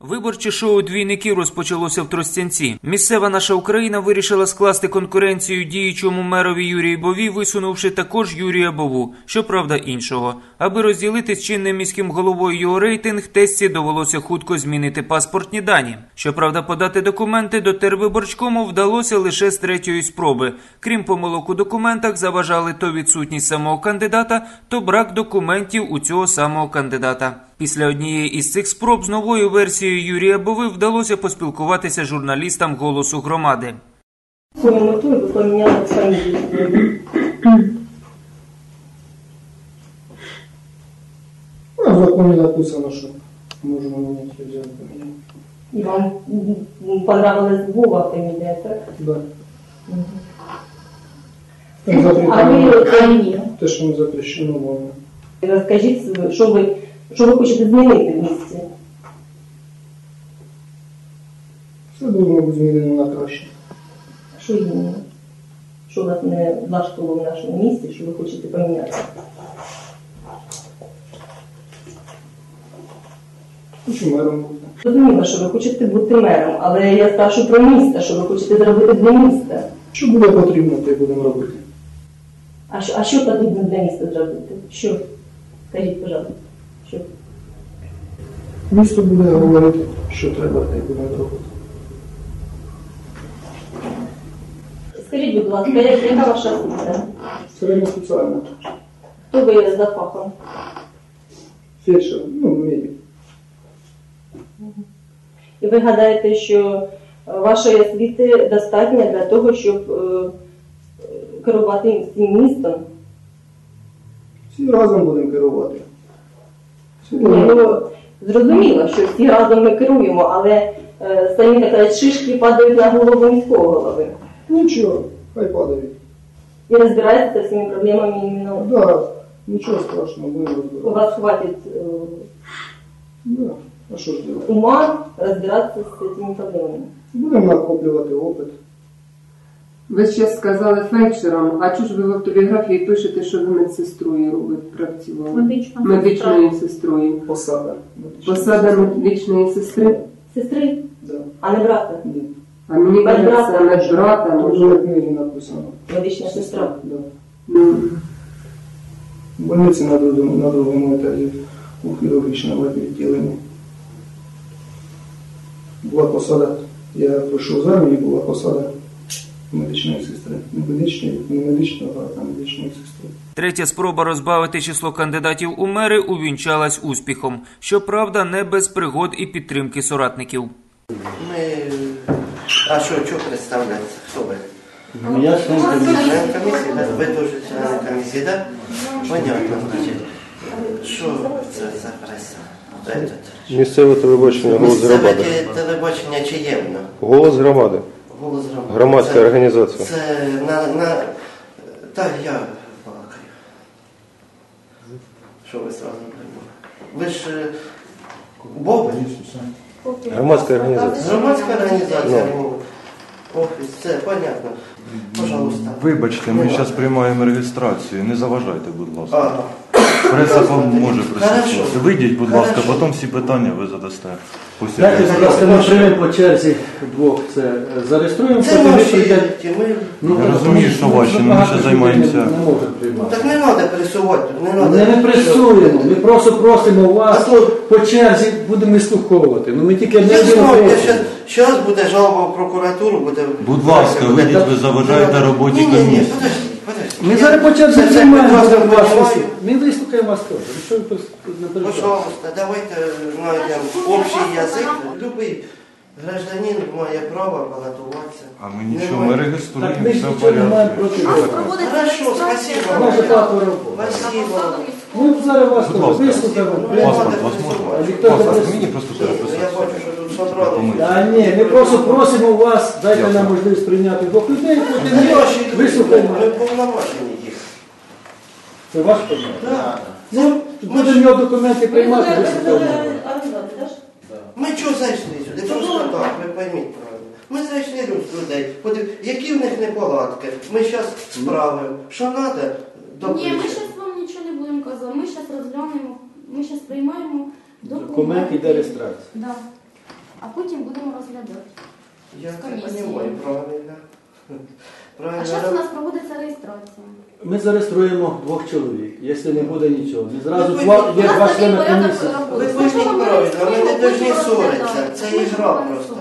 Виборче шоу двійників розпочалося в Тростянці. Місцева наша Україна вирішила скласти конкуренцію діючому мерові Юрію Бові, висунувши також Юрія Бову, щоправда іншого. Аби розділити з чинним міським головою його рейтинг, тесті довелося хутко змінити паспортні дані. Щоправда, подати документи до тервиборчкому вдалося лише з третьої спроби. Крім помилок у документах, заважали то відсутність самого кандидата, то брак документів у цього самого кандидата. Після однієї із цих спроб з новою версією Юрія Бови вдалося поспілкуватися журналістам голосу громади. Свою поміняли фамілію. А в законі написано, що можна міняти взяти поміняти. І вам м, понравилась Вова фамілія, так? Да. А ви ні. те, що не запрещено, можна. Розкажіть, що ви, що ви хочете змінити в місті? Должно бути змінено на краще. Що іменно? Що вас не влаштовує в нашому місті, що ви хочете поміняти? Хочу мером бути. Розуміло, що ви хочете бути мером, але я спрашиваю про місто, що ви хочете зробити для міста. Що буде потрібно, те будемо робити. А що, а що потрібно для міста зробити? Що? Скажіть, пожалуйста, що? Місто буде говорити, що треба, й будемо робити. Скажіть, будь ласка, як- яка ваша освіта? Середньо спеціально. Хто ви є за фахом? Фельдшер, ну, медик. І ви гадаєте, що е, вашої освіти достатньо для того, щоб е, керувати цим містом? Всі разом будемо керувати. Ну, зрозуміло, що всі разом ми керуємо, але е, самі кажуть, шишки падають на голову міського голови. Нічого, хай падають. І розбираєтеся з цими проблемами іменно. Да, нічого страшного, будемо У вас хватить е, Да. А що ж робити? ума розбиратися з цими проблемами. Будемо накоплювати опит. Ви ще сказали фельдшером, а чого ж ви в автобіографії пишете, що ви медсестрою робите, працювали? Медична Медичною сестрою. Посада. Посада медичної сестри, Сестри, Да. а не брата. Ні. а мені Без брата. не брата, Тут може. вже в книгі написано. Медична сестра. Да. Ну, В больниці на другому, на другому етажі у хірургічному відділенні. Була посада, я прийшов з армії, була посада медичної сестри. Не медичної, не медичного, а медичної сестри. Третя спроба розбавити число кандидатів у мери увінчалась успіхом. Щоправда, не без пригод і підтримки соратників. Ми... А що, що представляється? Хто ви? Ну, я член комісії. Член комісії, да? Ви теж член комісії, так? Понятно, значить. Що це за преса? Місцеве телебачення «Голос Місцеве громади». те- телебачення чиємно? Голос громади. Голос громади. Громадська Це- організація. Це на, на... Так, я балакаю. Що ви сразу приймали? Ви ж е, Боби? Громадська організація. Громадська організація. ну, Офіс, це понятно. Пожалуйста. Вибачте, ми зараз приймаємо реєстрацію. Не заважайте, будь ласка. Ага. Преса може присутствувати. Вийдіть, будь ласка, потім всі питання ви задасте. Дайте, будь ласка, ми приймемо по черзі двох. Це зареєструємо, Це потім ви наші прийдете. ті, ми... Я розумію, що ваші, але ми багато ще людей займаємося. Не можемо Ну, приймати. так не треба пресувати, не треба. Ми не пресуємо, ми просто просимо вас А то- по черзі будемо вислуховувати. Ну ми тільки не ще, зараз буде жалоба в прокуратуру, буде... Будь ласка, вийдіть, ви заважаєте роботі Ні, ні, ні, комісії. подожди. Ми Я зараз по черзі це все вас. понімаю. Ми вислухаємо вас теж. Ви що ви не? Пожалуйста, давайте знайдемо общий язик. Любий гражданин має право балотуватися. А ми нічого, ми реєструємо, Так ми все в нічого не маємо порядку. проти. Хорошо, спасибо. Наша. Спасибо. Ми зараз вас Будь теж ласка. вислухаємо. Ну. Паспорт вас можна? Паспорт мені просто Я переписати. бачу, що тут собрали. А ні, ми просто просимо вас, дайте нам можливість прийняти двох людей, потім ми ваші вислухаємо. ми повноважені їх. Це ваш проблем. Да. Ну, Ми будемо його документи приймати, вислухаємо. Ми чого зайшли сюди? Просто так, ви пойміть правильно. Ми зайшли люд- людей, подив, які в них неполадки. Ми зараз справимо. Що треба, Ні, ми. зараз вам нічого не будемо казати. Ми зараз розглянемо, ми зараз приймаємо документи. Документ іде реєстрація. Да. а потім будемо розглядати. Я З це комісією. розумію, правильно. А Правильно. зараз у нас проводиться реєстрація. Ми зареєструємо двох чоловік, якщо не буде нічого. Не зразу Ви два, є два члени комісії. Ви пойміть правильно, ми не повинні ссоритися. Це Ми ігра просто.